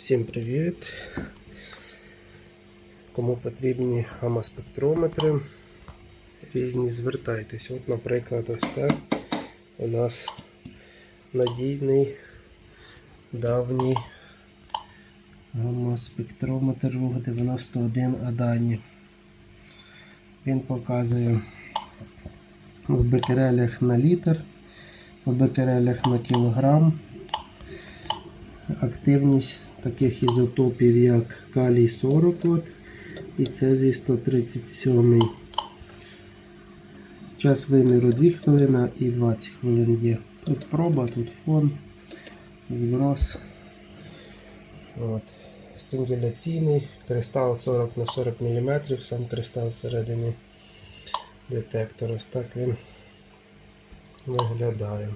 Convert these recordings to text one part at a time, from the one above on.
Всім привіт! Кому потрібні гамма-спектрометри різні, звертайтесь. От, наприклад, ось це у нас надійний давній гамма-спектрометр рух 91 Адані. Він показує в бекерелях на літр, в бекерелях на кілограм активність таких ізотопів, як калій 40 от, і цезій 137. Час виміру 2 хвилини і 20 хвилин є. Тут проба, тут фон, зброс. От. Стимуляційний, кристал 40 на 40 мм, сам кристал всередині детектора. Ось так він виглядає.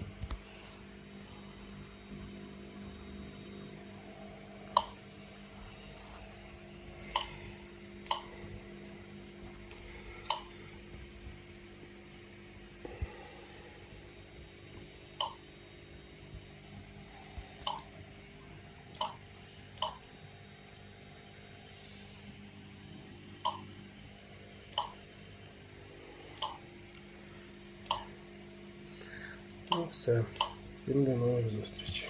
Ну все. Всім до нових зустрічей.